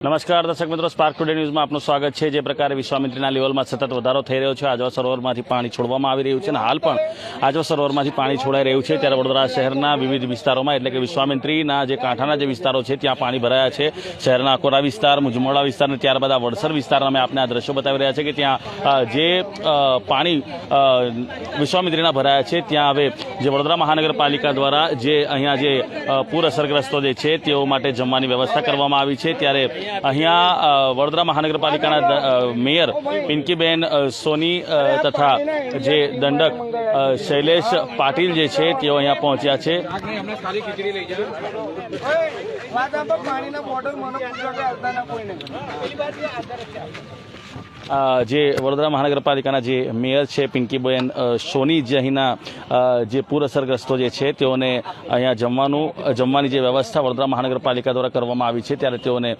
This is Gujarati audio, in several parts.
નમસ્કાર, દર્શક મિત્રો. સ્પાર્ક ટુડે ન્યૂઝમાં આપનું સ્વાગત છે. જે પ્રકારે વિશ્વામિત્રીના લેવલમાં સતત વધારો થઈ રહ્યો છે, આજવા સરોવરમાંથી પાણી છોડવામાં આવી રહ્યું છે અને હાલ પણ આજવા સરોવરમાંથી પાણી છોડાઈ રહ્યું છે. ત્યારે વડોદરા શહેરના વિવિધ વિસ્તારોમાં, એટલે કે વિશ્વામિત્રીના જે કાંઠાના જે વિસ્તારો છે, ત્યાં પાણી ભરાયા છે. શહેરના અકોરા વિસ્તાર, મુજમોડા વિસ્તાર અને ત્યારબાદ આ વડસર વિસ્તારના અમે આપને આ દ્રશ્યો બતાવી રહ્યા છે કે ત્યાં જે પાણી વિશ્વામિત્રીના ભરાયા છે. ત્યાં હવે જે વડોદરા મહાનગરપાલિકા દ્વારા જે અહીંયા જે પૂર અસરગ્રસ્તો જે છે, તેઓ માટે જમવાની વ્યવસ્થા કરવામાં આવી છે. ત્યારે અહીંયા વડોદરા મહાનગરપાલિકાના મેયર પિંકીબેન સોની તથા જે દંડક શૈલેષ પાટીલ જે છે, તેઓ અહીંયા પહોંચ્યા છે. પાણીના બોટલ મને પૂછવા કે કોઈને. જે વડોદરા મહાનગરપાલિકાના જે મેયર છે, પિંકીબેન સોની જે અહીંના જે પૂર અસરગ્રસ્તો જે છે, તેઓને અહીંયા જમવાનું જમવાની જે વ્યવસ્થા વડોદરા મહાનગરપાલિકા દ્વારા કરવામાં આવી છે, ત્યારે તેઓને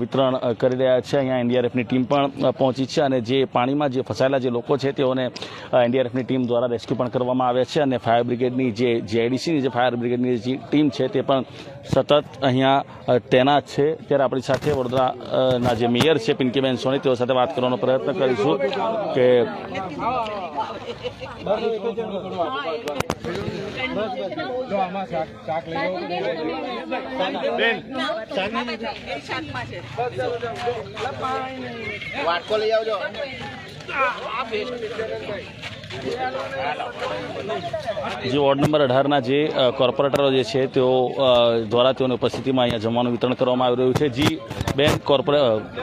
વિતરણ કરી રહ્યા છે. અહીંયા એનડીઆરએફની ટીમ પણ પહોંચી છે અને જે પાણીમાં જે ફસાયેલા જે લોકો છે, તેઓને એનડીઆરએફની ટીમ દ્વારા રેસ્ક્યુ પણ કરવામાં આવ્યા છે અને ફાયર બ્રિગેડની જે જીઆઈડીસીની જે ફાયર બ્રિગેડની જે ટીમ છે, તે પણ સતત અહીંયા તૈનાત છે. ત્યારે આપણી સાથે વડોદરાના જે મેયર છે, પિંકીબેન સોની, તેઓ સાથે વાત કરવાનો પ્રયત્ન કરીશું કે જે વોર્ડ નંબર અઢારના જે કોર્પોરેટરો જે છે, તેઓ દ્વારા તેઓની ઉપસ્થિતિમાં અહીંયા જમવાનું વિતરણ કરવામાં આવી રહ્યું છે. જી બેન કોર્પોરે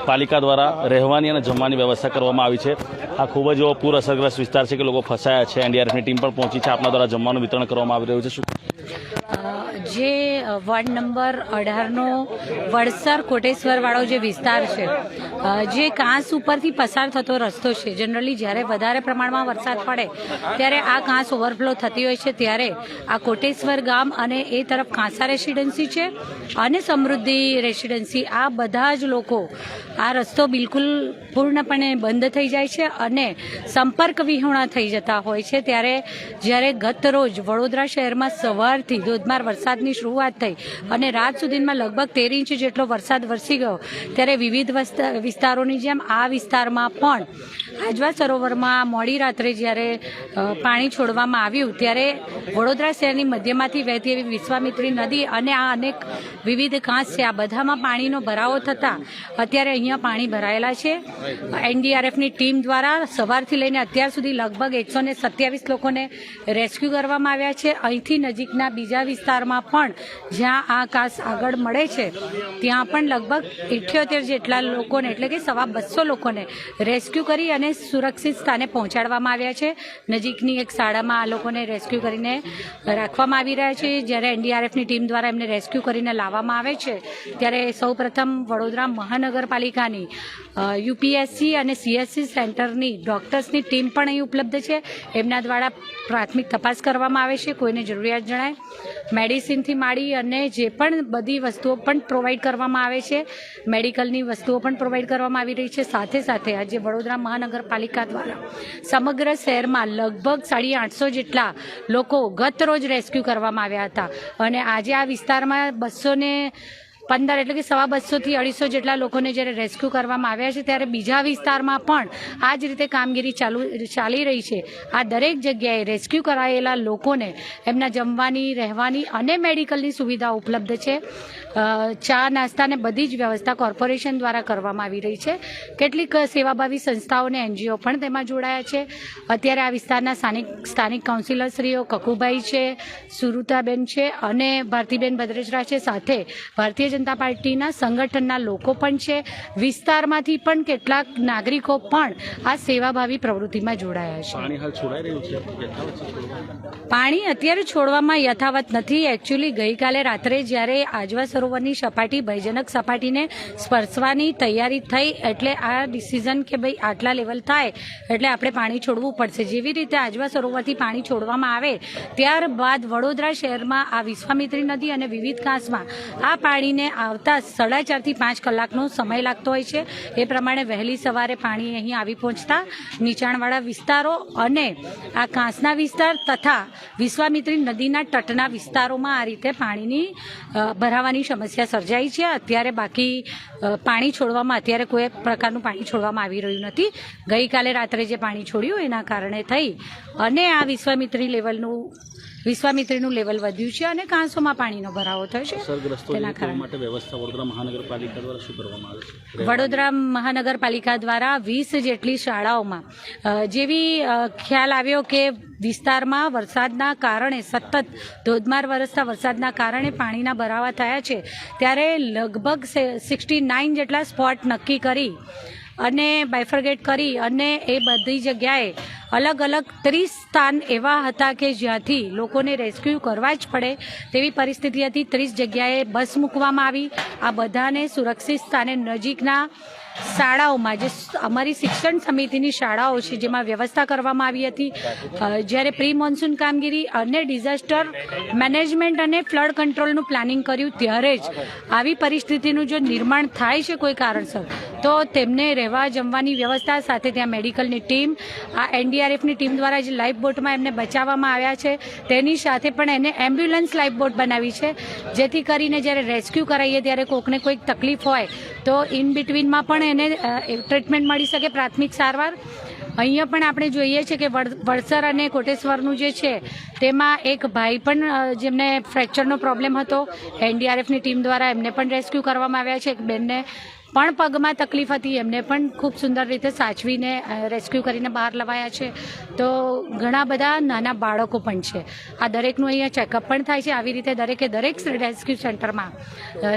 પાલિકા દ્વારા રહેવાની અને જમવાની વ્યવસ્થા કરવામાં આવી છે. આ ખૂબ જ પૂર અસરગ્રસ્ત વિસ્તાર છે કે લોકો ફસાયા છે. એનડીઆરએફની ટીમ પણ પહોંચી છે. આપના દ્વારા જમવાનું વિતરણ કરવામાં આવી રહ્યું છે. શું જે વોર્ડ નંબર અઢારનો વડસર કોટેશ્વરવાળો જે વિસ્તાર છે જે કાંસ ઉપરથી પસાર થતો રસ્તો છે. જનરલી જ્યારે વધારે પ્રમાણમાં વરસાદ પડે, ત્યારે આ કાંસ ઓવરફ્લો થતી હોય છે. ત્યારે આ કોટેશ્વર ગામ અને એ તરફ કાંસા રેસિડન્સી છે અને સમૃદ્ધિ રેસિડન્સી આ બધા જ લોકો આ રસ્તો બિલકુલ પૂર્ણપણે બંધ થઈ જાય છે અને સંપર્ક વિહોણા થઈ જતા હોય છે. ત્યારે જ્યારે ગત રોજ વડોદરા શહેરમાં સવારથી ધોધમાર વરસાદની શરૂઆત થઈ અને રાત સુધીમાં લગભગ તેર ઇંચ જેટલો વરસાદ વરસી ગયો. ત્યારે વિવિધ વિસ્તારોની જેમ આ વિસ્તારમાં પણ આજવા સરોવરમાં મોડી રાત્રે જ્યારે પાણી છોડવામાં આવ્યું, ત્યારે વડોદરા શહેરની મધ્યમાંથી વહેતી એવી વિશ્વામિત્રી નદી અને આ અનેક વિવિધ ઘાસ છે, આ બધામાં પાણીનો ભરાવો થતાં અત્યારે અહીંયા પાણી ભરાયેલા છે. એનડીઆરએફની ટીમ દ્વારા સવારથી લઈને અત્યાર સુધી લગભગ એકસો લોકોને રેસ્ક્યુ કરવામાં આવ્યા છે. અહીંથી નજીકના બીજા વિસ્તારમાં પણ જ્યાં આ કાસ આગળ મળે છે, ત્યાં પણ લગભગ ઇઠ્યોતેર જેટલા લોકોને, એટલે કે સવા બસો લોકોને રેસ્ક્યુ કરી અને સુરક્ષિત સ્થાને પહોંચાડવામાં આવ્યા છે. નજીકની એક શાળામાં આ લોકોને રેસ્ક્યુ કરીને રાખવામાં આવી રહ્યા છે. જ્યારે એનડીઆરએફની ટીમ દ્વારા એમને રેસ્ક્યુ કરીને લાવવામાં આવે છે, ત્યારે સૌપ્રથમ વડોદરા મહાનગરપાલિકાની યુપીએસસી અને સીએસસી સેન્ટરની ડોક્ટર્સની ટીમ પણ અહીં ઉપલબ્ધ છે. એમના દ્વારા પ્રાથમિક તપાસ કરવામાં આવે છે. કોઈને જરૂરિયાત જણાય. મેડિસિનથી માંડી અને જે પણ બધી વસ્તુઓ પણ પ્રોવાઈડ કરવામાં આવે છે મેડિકલની વસ્તુઓ પણ પ્રોવાઈડ કરવામાં આવી રહી છે. સાથે સાથે આજે વડોદરા મહાનગરપાલિકા દ્વારા સમગ્ર શહેરમાં લગભગ સાડી આઠસો જેટલા લોકો ગત રોજ રેસ્ક્યુ કરવામાં આવ્યા હતા. અને આજે આ વિસ્તારમાં બસો ને પંદર એટલે કે સવા બસોથી અઢીસો જેટલા લોકોને જ્યારે રેસ્ક્યુ કરવામાં આવ્યા છે, ત્યારે બીજા વિસ્તારમાં પણ આ જ રીતે કામગીરી ચાલુ, ચાલી રહી છે. આ દરેક જગ્યાએ રેસ્ક્યુ કરાયેલા લોકોને એમના જમવાની, રહેવાની અને મેડિકલની સુવિધા ઉપલબ્ધ છે. ચા નાસ્તાને બધી જ વ્યવસ્થા કોર્પોરેશન દ્વારા કરવામાં આવી રહી છે. કેટલીક સેવાભાવી સંસ્થાઓ અને એનજીઓ પણ તેમાં જોડાયા છે. અત્યારે આ વિસ્તારના સ્થાનિક સ્થાનિક કાઉન્સિલરશ્રીઓ કકુભાઈ છે, સુરુતાબેન છે અને ભારતીબેન ભદ્રેશરા છે. સાથે ભારતીય જનતા પાર્ટીના સંગઠનના લોકો પણ છે. વિસ્તારમાંથી પણ કેટલાક નાગરિકો પણ આ સેવાભાવી પ્રવૃત્તિમાં જોડાયા છે. પાણી અત્યારે છોડવામાં યથાવત નથી. એકચ્યુઅલી ગઈકાલે રાત્રે જ્યારે આજવા સરોવરની સપાટી ભયજનક સપાટીને સ્પર્શવાની તૈયારી થઈ એટલે આ ડિસિઝન કે ભાઈ આટલા લેવલ થાય એટલે આપણે પાણી છોડવું પડશે. જેવી રીતે આજવા સરોવરથી પાણી છોડવામાં આવે ત્યારબાદ વડોદરા શહેરમાં આ વિશ્વામિત્રી નદી અને વિવિધ કાંસમાં આ પાણીને આવતા સાડા ચારથી પાંચ કલાકનો સમય લાગતો હોય છે. એ પ્રમાણે વહેલી સવારે પાણી અહીં આવી પહોંચતા નીચાણવાળા વિસ્તારો અને આ કાંસના વિસ્તાર તથા વિશ્વામિત્રી નદીના તટના વિસ્તારોમાં આ રીતે પાણીની ભરાવાની સમસ્યા સર્જાઈ છે. અત્યારે બાકી પાણી છોડવામાં અત્યારે કોઈ પ્રકારનું પાણી છોડવામાં આવી રહ્યું નથી. ગઈકાલે રાત્રે જે પાણી છોડ્યું એના કારણે થઈ. અને આ વિશ્વામિત્રી લેવલનું વિશ્વામિત્રીનું લેવલ વધ્યું છે અને કાંસોમાં પાણીનો ભરાવો થયો છે. તેના કારણે. વ્યવસ્થા વડોદરા મહાનગરપાલિકા દ્વારા શું કરવામાં આવે છે? વડોદરા મહાનગરપાલિકા દ્વારા વીસ જેટલી શાળાઓમાં જેવી ખ્યાલ આવ્યો કે વિસ્તારમાં વરસાદના કારણે સતત ધોધમાર વરસતા વરસાદના કારણે પાણીના ભરાવા થયા છે ત્યારે લગભગ સિક્સટી નાઇન જેટલા સ્પોટ નક્કી કરી અને બાયફર્ગેટ કરી અને એ બધી જગ્યાએ અલગ અલગ ત્રીસ સ્થાન એવા હતા કે જ્યાંથી લોકોને રેસ્ક્યુ કરવા જ પડે. તેવી પરિસ્થિતિ હતી. ત્રીસ જગ્યાએ બસ મૂકવામાં આવી. આ બધાને સુરક્ષિત સ્થાને નજીકના શાળાઓમાં જે અમારી શિક્ષણ સમિતિની શાળાઓ છે, જેમાં વ્યવસ્થા કરવામાં આવી હતી. જ્યારે પ્રી મોન્સૂન કામગીરી અને ડિઝાસ્ટર મેનેજમેન્ટ અને ફ્લડ કંટ્રોલનું પ્લાનિંગ કર્યું ત્યારે જ આવી પરિસ્થિતિનું જો નિર્માણ થાય છે કોઈ કારણસર, તો તેમને રહેવા જમવાની વ્યવસ્થા સાથે ત્યાં મેડિકલની ટીમ, આ એનડીઆરએફની ટીમ દ્વારા જે લાઈફ બોટમાં એમને બચાવવામાં આવ્યા છે, તેની સાથે પણ એને એમ્બ્યુલન્સ લાઈફ બોટ બનાવી છે. જેથી કરીને જ્યારે રેસ્ક્યુ કરાવીએ ત્યારે કોઈકને કોઈક તકલીફ હોય, તો ઇન બિટવીનમાં પણ એને અ, ટ્રીટમેન્ટ મળી શકે પ્રાથમિક સારવાર. અહીંયા પણ આપણે જોઈએ છે કે વડ- વડસર અને કોટેશ્વરનું જે છે તેમાં એક ભાઈ પણ જેમને ફ્રેક્ચરનો પ્રોબ્લેમ હતો. એનડીઆરએફની ટીમ દ્વારા એમને પણ રેસ્ક્યુ કરવામાં આવ્યા છે. એક બેનને પણ પગમાં તકલીફ હતી. એમને પણ ખૂબ સુંદર રીતે સાચવીને રેસ્ક્યુ કરીને બહાર લવાયા છે. તો ઘણા બધા નાના બાળકો પણ છે. આ દરેકનું અહીંયા ચેકઅપ પણ થાય છે. આવી રીતે દરેકે દરેક રેસ્ક્યુ સેન્ટરમાં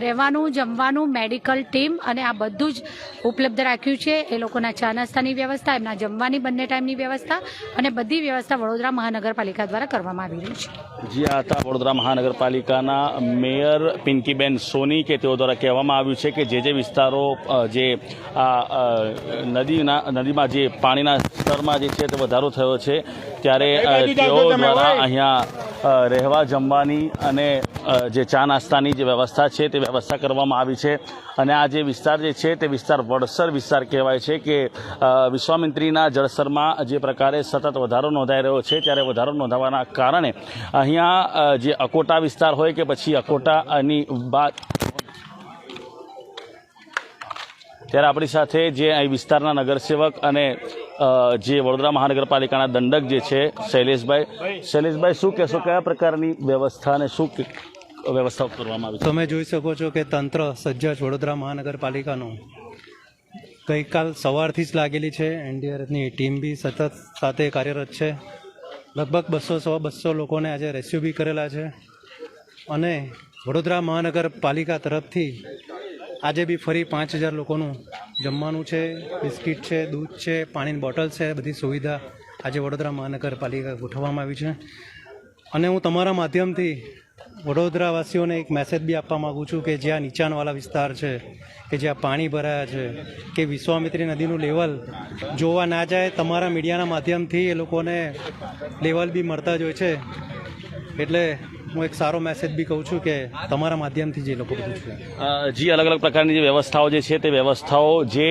રહેવાનું, જમવાનું મેડિકલ ટીમ અને આ બધું જ ઉપલબ્ધ રાખ્યું છે. એ લોકોના ચા નાસ્તાની વ્યવસ્થા, એમના જમવાની બંને ટાઈમની વ્યવસ્થા અને બધી વ્યવસ્થા વડોદરા મહાનગરપાલિકા દ્વારા કરવામાં આવી રહી છે. જી, આ હતા વડોદરા મહાનગરપાલિકાના મેયર પિંકીબેન સોની કે તેઓ દ્વારા કહેવામાં આવ્યું છે કે જે જે વિસ્તારો જે આ નદીના નદીમાં જે પાણીના સ્તરમાં જે છે તે વધારો થયો છે ત્યારે તેઓ દ્વારા અહીંયા રહેવા જમવાની અને જે ચા નાસ્તાની જે વ્યવસ્થા છે તે વ્યવસ્થા કરવામાં આવી છે. અને આ જે વિસ્તાર જે છે તે વિસ્તાર વડસર વિસ્તાર કહેવાય છે કે વિશ્વામિત્રીના જળસ્તરમાં જે પ્રકારે સતત વધારો નોંધાઈ રહ્યો છે ત્યારે વધારો નોંધાવાના કારણે અહીંયા જે અકોટા વિસ્તાર હોય કે પછી અકોટાની બાદ ત્યારે આપણી સાથે જે અહીં વિસ્તારના નગરસેવક અને જે વડોદરા મહાનગરપાલિકાના દંડક જે છે, શૈલેષભાઈ શૈલેષભાઈ, શું કહેશો? કયા પ્રકારની વ્યવસ્થા અને શું વ્યવસ્થા કરવામાં આવી તમે જોઈ શકો છો કે તંત્ર સજ્જ વડોદરા મહાનગરપાલિકાનું ગઈકાલ સવારથી જ લાગેલી છે. એનડીઆરએફની ટીમ બી સતત સાથે કાર્યરત છે. લગભગ બસો, સો, બસો લોકોને આજે રેસ્ક્યુ બી કરેલા છે. અને વડોદરા મહાનગરપાલિકા તરફથી આજે બી ફરી પાંચ હજાર લોકોનું જમવાનું છે, બિસ્કિટ છે, દૂધ છે, પાણીની બોટલ છે, બધી સુવિધા આજે વડોદરા મહાનગરપાલિકા ગોઠવવામાં આવી છે. અને હું તમારા માધ્યમથી વડોદરાવાસીઓને એક મેસેજ બી આપવા માગું છું કે જ્યાં નીચાણવાળા વિસ્તાર છે, કે જ્યાં પાણી ભરાયા છે, કે વિશ્વામિત્રી નદીનું લેવલ જોવા ના જાય, તમારા મીડિયાના માધ્યમથી એ લોકોને લેવલ બી મળતા જ હોય છે. એટલે હું એક સારો મેસેજ બી કહું છું કે તમારા માધ્યમથી જે લોકો બધું છે. જી અલગ અલગ પ્રકારની જે વ્યવસ્થાઓ જે છે તે વ્યવસ્થાઓ જે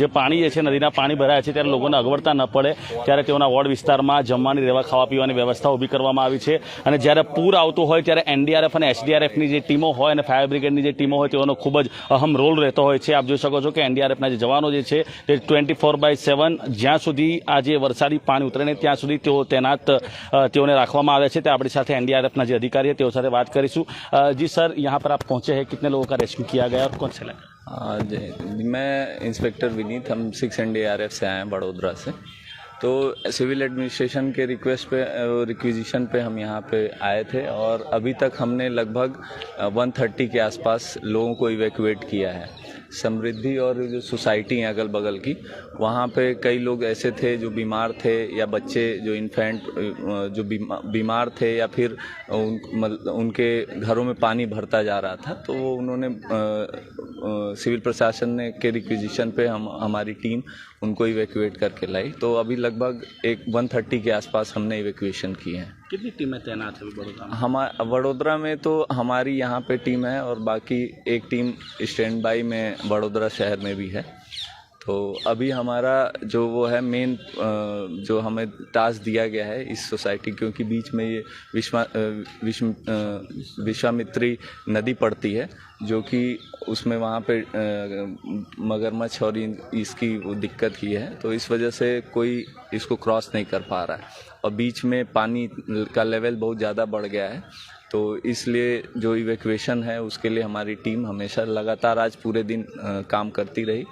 જે પાણી જે છે નદીના પાણી ભરાયા છે ત્યારે લોકોને અગવડતા ન પડે, ત્યારે તેઓના વોર્ડ વિસ્તારમાં જમવાની, રહેવા ખાવા પીવાની વ્યવસ્થા ઊભી કરવામાં આવી છે. અને જ્યારે પૂર આવતું હોય ત્યારે એનડીઆરએફ અને એસડીઆરએફની જે ટીમો હોય અને ફાયર બ્રિગેડની જે ટીમો હોય તેઓનો ખૂબ જ અહમ રોલ રહેતો હોય છે. આપ જોઈ શકો છો કે એનડીઆરએફના જે જવાનો જે છે તે ટ્વેન્ટી ફોર બાય સેવન જ્યાં સુધી આ જે વરસાદી પાણી ઉતરે ને ત્યાં સુધી તેઓ તૈનાત તેઓને રાખવામાં આવે છે. તે આપણી સાથે एनडीआरएफ ના જે અધિકારી है તેઓ સાથે વાત કરીશું અ, जी सर यहाँ पर आप पहुंचे हैं कितने लोगों का रेस्क्यू किया गया और कौन से लगा आज मैं इंस्पेक्टर विनीत हम सिक्स एन से आए हैं बड़ोदरा से तो सिविल एडमिनिस्ट्रेशन के रिक्वेस्ट पे रिक्विजिशन पे हम यहाँ पे आए थे और अभी तक हमने लगभग 130 के आसपास लोगों को इवैक्यूएट किया है समृद्धि और जो सोसाइटी हैं अगल बगल की वहाँ पे कई लोग ऐसे थे जो बीमार थे या बच्चे जो इन्फेंट जो बीमार थे या फिर उन, उनके घरों में पानी भरता जा रहा था तो वो उन्होंने सिविल प्रशासन ने के रिक्विजिशन पे हम हमारी टीम उनको इवैक्यूएट करके लाई। तो अभी लगभग एक 130 के आसपास हमने इवैक्यूएशन किए हैं। कितनी टीमें तैनात है अभी बड़ौदा में हमारा वडोदरा में तो हमारी यहाँ पे टीम है और बाकी एक टीम स्टैंड बाई में वडोदरा शहर में भी है तो अभी हमारा जो वो है मेन जो हमें टास्क दिया गया है इस सोसाइटी क्योंकि बीच में ये विश्वा विश्व विश्वामित्री नदी पड़ती है, जो कि उसमें वहाँ पे मगरमच्छ और इसकी वो दिक्कत ही है तो इस वजह से कोई इसको क्रॉस नहीं कर पा रहा है। और बीच में पानी का लेवल बहुत ज़्यादा बढ़ गया है तो इसलिए जो इवैक्यूएशन है, उसके लिए हमारी टीम हमेशा लगातार आज पूरे दिन काम करती रही।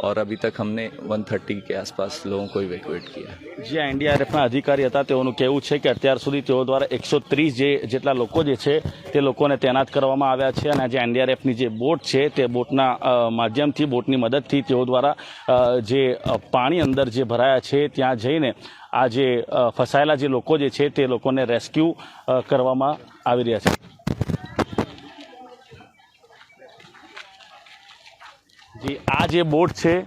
और अभी तक हमने 130 के आसपास लोगों को इवैक्यूएट किया है જે એનડીઆરએફના અધિકારી હતા તેઓનું કહેવું છે કે અત્યાર સુધી તેઓ દ્વારા એકસો ત્રીસ જે જેટલા લોકો જે છે તે લોકોને તૈનાત કરવામાં આવ્યા છે અને જે એનડીઆરએફની જે બોટ છે તે બોટના અ, માધ્યમથી બોટની મદદથી તેઓ દ્વારા અ, જે અ, પાણી અંદર જે ભરાયા છે ત્યાં જઈને આ જે અ, ફસાયેલા જે લોકો જે છે તે લોકોને રેસ્ક્યુ અ, કરવામાં આવી રહ્યા છે જી, આ જે બોટ છે,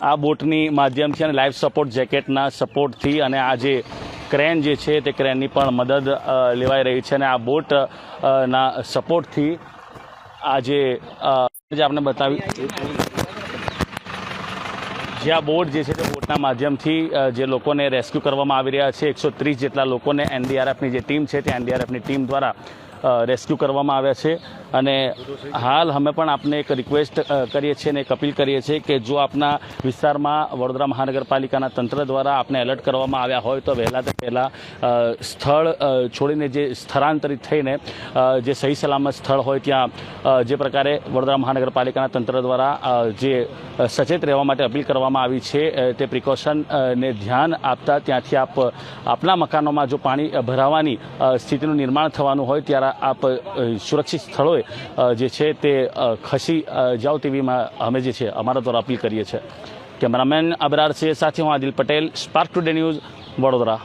આ બોટની માધ્યમથી અને લાઈફ સપોર્ટ જેકેટના સપોર્ટથી અને આ જે ક્રેન જે છે તે ક્રેનની પણ મદદ લેવાઈ રહી છે અને આ બોટ ના સપોર્ટથી આ જે આપણે બતાવી જે આ બોટ જે છે તે બોટના માધ્યમથી જે લોકોને રેસ્ક્યુ કરવામાં આવી રહ્યા છે, એકસો ત્રીસ જેટલા લોકોને એનડીઆરએફની જે ટીમ છે તે એનડીઆરએફની ટીમ દ્વારા રેસ્ક્યુ કરવામાં આવ્યા છે. અને હાલ અમે પણ આપને એક રિક્વેસ્ટ કરીએ છીએ અને એક અપીલ કરીએ છીએ કે જો આપના વિસ્તારમાં વડોદરા મહાનગરપાલિકાના તંત્ર દ્વારા આપને એલર્ટ કરવામાં આવ્યા હોય તો વહેલા તે પહેલાં સ્થળ છોડીને જે સ્થળાંતરિત થઈને જે સહી સલામત સ્થળ હોય ત્યાં જે પ્રકારે વડોદરા મહાનગરપાલિકાના તંત્ર દ્વારા જે સચેત રહેવા માટે અપીલ કરવામાં આવી છે તે પ્રિકોશન ને ધ્યાન આપતા ત્યાંથી આપ, આપના મકાનોમાં જો પાણી ભરાવાની સ્થિતિનું નિર્માણ થવાનું હોય, ત્યારે આપ સુરક્ષિત સ્થળોએ અ, જે છે તે ખસી જાઓ તેવીમાં અમે જે છે અમારા દ્વારા અપીલ કરીએ છીએ. કેમેરામેન અબરાર છે સાથે હું Adil Patel spark today news Vadodara.